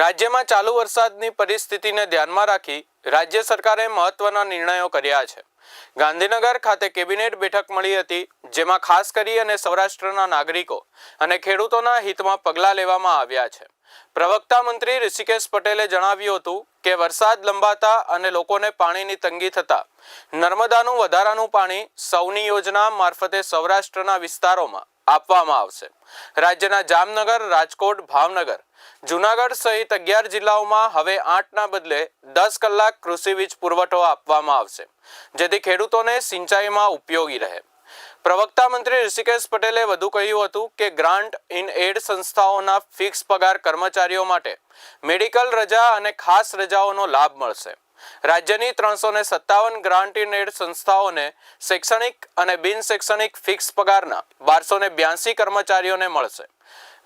રાજ્યમાં ચાલુ વરસાદની પરિસ્થિતિને ધ્યાનમાં રાખી રાજ્ય સરકારે મહત્વના નિર્ણયો કર્યા છે. ગાંધીનગર ખાતે કેબિનેટ બેઠક મળી હતી, જેમાં ખાસ કરી અને સૌરાષ્ટ્રના નાગરિકો અને ખેડૂતોના હિતમાં પગલાં લેવામાં આવ્યા છે. પ્રવક્તા મંત્રી ઋષિકેશ પટેલે જણાવ્યું હતું કે, વરસાદ લંબાતા અને લોકોને પાણીની તંગી થતા નર્મદાનું વધારાનું પાણી સૌની યોજના મારફતે સૌરાષ્ટ્રના વિસ્તારોમાં આપવામાં આવશે. રાજ્યના જામનગર, રાજકોટ, ભાવનગર, જુનાગઢ સહિત અગિયાર જિલ્લાઓમાં હવે આઠના બદલે દસ કલાક કૃષિ વીજ પુરવઠો આપવામાં આવશે, જેથી ખેડૂતોને સિંચાઈમાં ઉપયોગી રહે. પ્રવક્તા મંત્રી ઋષિકેશ પટેલે વધુ કહ્યું હતું કે ગ્રાન્ટ ઇન એડ સંસ્થાઓના ફિક્સ પગાર કર્મચારીઓ માટે મેડિકલ રજા અને ખાસ રજાઓનો લાભ મળશે. રાજ્યની ત્રણસો ને સત્તાવન ગ્રાન્ટ એડ સંસ્થાઓને શૈક્ષણિક અને બિન શૈક્ષણિક ફિક્સ પગારના બારસો ને બ્યાસી કર્મચારીઓને મળશે.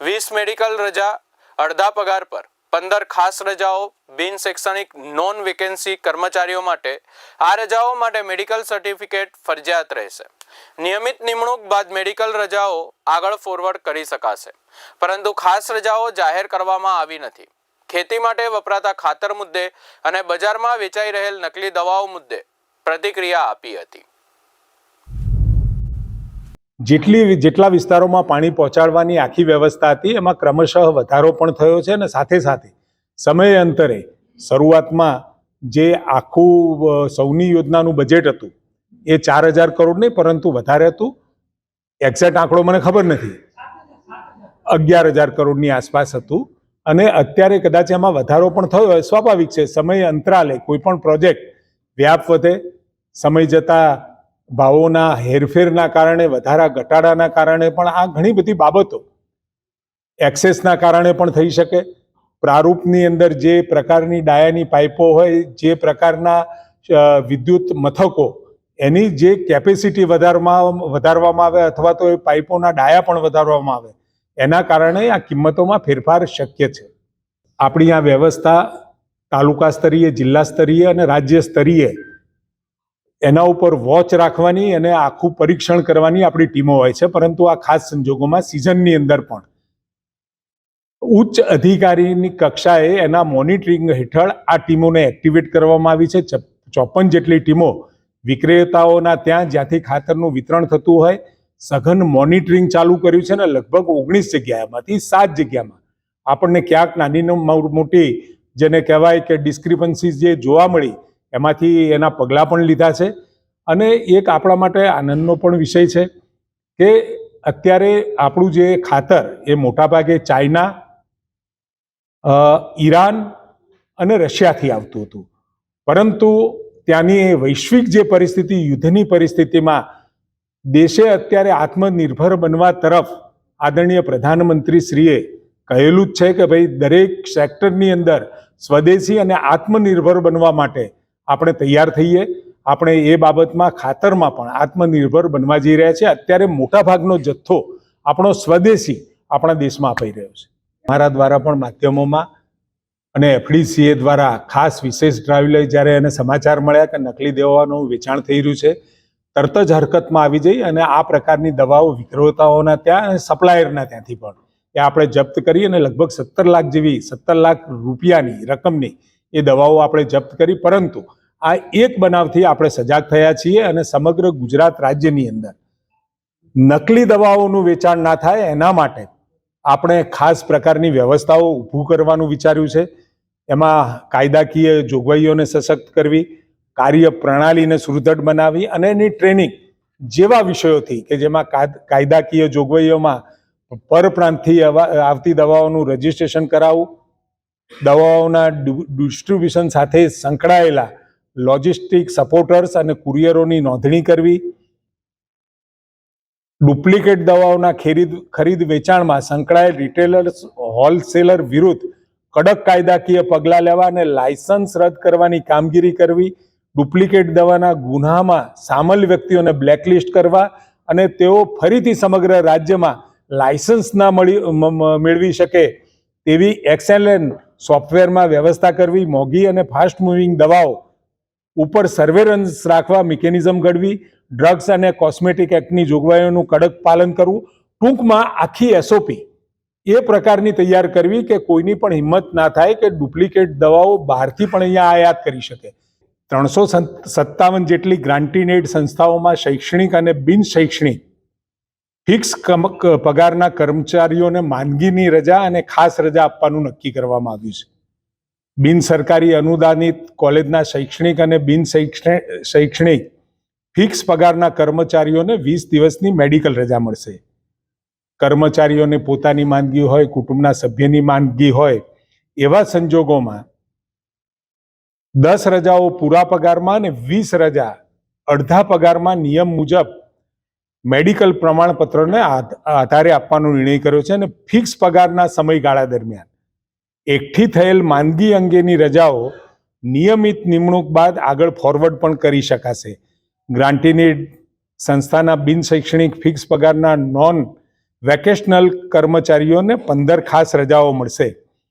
વીસ મેડિકલ રજા, અડધા પગાર પર પંદર ખાસ રજાઓ બિન શૈક્ષણિક નોન વેકેન્સી કર્મચારીઓ માટે આ રજાઓ માટે મેડિકલ સર્ટિફિકેટ ફરજિયાત રહેશે. નિયમિત નિમણૂક બાદ મેડિકલ રજાઓ આગળ ફોરવર્ડ કરી શકાશે. પરંતુ ખાસ રજાઓ જાહેર કરવામાં આવી નથી. ખેતી માટે વપરાતા ખાતર મુદ્દે અને બજારમાં વેચાઈ રહેલ નકલી દવાઓ મુદ્દે પ્રતિક્રિયા આપી હતી. જેટલી જેટલા વિસ્તારોમાં પાણી પહોંચાડવાની આખી વ્યવસ્થા હતી, એમાં ક્રમશઃ વધારો પણ થયો છે અને સાથે સાથે સમય અંતરે શરૂઆતમાં જે આખું સૌની યોજનાનું બજેટ હતું, એ ચાર હજાર કરોડ નહીં, પરંતુ વધારે હતું. એક્ઝેક્ટ આંકડો મને ખબર નથી. અગિયાર હજાર કરોડની આસપાસ હતું. અને અત્યારે કદાચ એમાં વધારો પણ થયો હોય, સ્વાભાવિક છે, સમય અંતરાલે કોઈ પણ પ્રોજેક્ટ વ્યાપ વધે, સમય જતા ભાવોના હેરફેરના કારણે, વધારા ઘટાડાના કારણે પણ આ ઘણી બધી બાબતો એક્સેસના કારણે પણ થઈ શકે. પ્રારૂપની અંદર જે પ્રકારની ડાયાની પાઇપો હોય, જે પ્રકારના વિદ્યુત મથકો, એની જે કેપેસિટી વધારવામાં વધારવામાં આવે અથવા તો એ પાઇપોના ડાયા પણ વધારવામાં આવે એના કારણે આ કિંમતોમાં ફેરફાર શક્ય છે. આપણી આ વ્યવસ્થા તાલુકા સ્તરીય, જિલ્લા સ્તરીય અને રાજ્ય સ્તરીય એના ઉપર વોચ રાખવાની અને આખું પરીક્ષણ કરવાની આપણી ટીમો હોય છે, પરંતુ આ ખાસ સંજોગોમાં સિઝનની અંદર પણ. ઉચ્ચ અધિકારીની કક્ષાએ એના મોનિટરિંગ હેઠળ આ ટીમોને એક્ટિવેટ કરવામાં આવી છે. ચપ- ચોપન જેટલી ટીમો વિક્રેતાઓના ત્યાં જ્યાંથી ખાતરનું વિતરણ થતું હોય સઘન મોનિટરિંગ ચાલુ કર્યું છે ને લગભગ ઓગણીસ જગ્યામાંથી સાત જગ્યામાં. આપણને ક્યાંક નાની મોટી જેને કહેવાય કે ડિસ્ક્રિપન્સીસ જે જોવા મળી, એમાંથી એના પગલાં પણ લીધા છે. અને એક આપણા માટે આનંદનો પણ વિષય છે કે અત્યારે આપણું જે ખાતર એ મોટાભાગે ચાઇના ઈરાન અને રશિયાથી આવતું હતું. પરંતુ ત્યાંની વૈશ્વિક જે પરિસ્થિતિ, યુદ્ધની પરિસ્થિતિમાં દેશે અત્યારે આત્મનિર્ભર બનવા તરફ આદરણીય પ્રધાનમંત્રી શ્રીએ કહેલું જ છે કે ભાઈ, દરેક સેક્ટરની અંદર સ્વદેશી અને આત્મનિર્ભર બનવા માટે આપણે તૈયાર થઈએ. આપણે એ બાબતમાં ખાતરમાં પણ આત્મનિર્ભર બનવા જઈ રહ્યા છે અત્યારે મોટાભાગનો જથ્થો આપણો સ્વદેશી આપણા દેશમાં અપાઈ રહ્યો છે. મારા દ્વારા પણ માધ્યમોમાં અને એફડીસીએ દ્વારા ખાસ વિશેષ ડ્રાઈવ લઈ જ્યારે એને સમાચાર મળ્યા કે નકલી દેવાનું વેચાણ થઈ રહ્યું છે તરત જ હરકતમાં આવી જઈ અને આ પ્રકારની દવાઓ વિક્રેતાઓના ત્યાં સપ્લાયરના ત્યાંથી પણ એ આપણે જપ્ત કરી અને લગભગ સત્તર લાખ જેવી, સત્તર લાખ રૂપિયાની રકમની એ દવાઓ આપણે જપ્ત કરી, પરંતુ આ એક બનાવથી આપણે સજાગ થયા છીએ અને સમગ્ર ગુજરાત રાજ્યની અંદર નકલી દવાઓનું વેચાણ ના થાય એના માટે આપણે ખાસ પ્રકારની વ્યવસ્થાઓ ઊભું કરવાનું વિચાર્યું છે. એમાં કાયદાકીય જોગવાઈઓને સશક્ત કરવી કાર્ય પ્રણાલીને સુદૃઢ બનાવી અને એની ટ્રેનિંગ જેવા વિષયોથી કે જેમાં કાયદાકીય જોગવાઈઓમાં પરપ્રાંતથી આવતી દવાઓનું રજીસ્ટ્રેશન કરાવવું, દવાઓના ડિસ્ટ્રીબ્યુશન સાથે સંકળાયેલા લોજિસ્ટિક સપોર્ટર્સ અને કુરિયરોની નોંધણી કરવી, ડુપ્લિકેટ દવાઓના ખરીદ ખરીદ વેચાણમાં સંકળાયેલ રિટેલર્સ હોલસેલર વિરુદ્ધ કડક કાયદાકીય પગલાં લેવા અને લાયસન્સ રદ કરવાની કામગીરી કરવી ડુપ્લિકેટ દવાના ગુનામાં સામેલ વ્યક્તિઓને બ્લેકલિસ્ટ કરવા અને તેઓ ફરીથી સમગ્ર રાજ્યમાં લાયસન્સ ના મળી મેળવી શકે તેવી એક્સેલન સોફ્ટવેરમાં વ્યવસ્થા કરવી, મોંઘી અને ફાસ્ટ મૂવિંગ દવાઓ ઉપર સર્વેલન્સ રાખવા, મિકેનિઝમ ઘડવી, ડ્રગ્સ અને કોસ્મેટિક એક્ટની જોગવાઈઓનું કડક પાલન કરવું, ટૂંકમાં આખી એસઓપી એ પ્રકારની તૈયાર કરવી કે કોઈની પણ હિંમત ના થાય કે ડુપ્લિકેટ દવાઓ બહારથી પણ અહીંયા આયાત કરી શકે. ત્રણસો સત્તાવન જેટલી ગ્રાન્ટીનેડ સંસ્થાઓમાં શૈક્ષણિક અને બિન શૈક્ષણિક ફિક્સ પગારના કર્મચારીઓને માંદગીની રજા અને ખાસ રજા આપવાનું નક્કી કરવામાં આવ્યું છે. બિન સરકારી અનુદાનિત કોલેજના શૈક્ષણિક અને બિન શૈક્ષણિક ફિક્સ પગારના કર્મચારીઓને વીસ દિવસની મેડિકલ રજા મળશે. કર્મચારીઓને પોતાની માંદગી હોય, કુટુંબના સભ્યની માંદગી હોય, એવા સંજોગોમાં દસ રજાઓ પૂરા પગારમાં અને વીસ રજા અડધા પગારમાં નિયમ મુજબ મેડિકલ પ્રમાણપત્રને આધ- આધારે આપવાનો નિર્ણય કર્યો છે અને ફિક્સ પગારના સમયગાળા દરમિયાન એકઠી થયેલ માંદગી અંગેની રજાઓ નિયમિત નિમણૂક બાદ આગળ ફોરવર્ડ પણ કરી શકાશે. ગ્રાન્ટીની સંસ્થાના બિનશૈક્ષણિક ફિક્સ પગારના નોન વેકેશનલ કર્મચારીઓને પંદર ખાસ રજાઓ મળશે.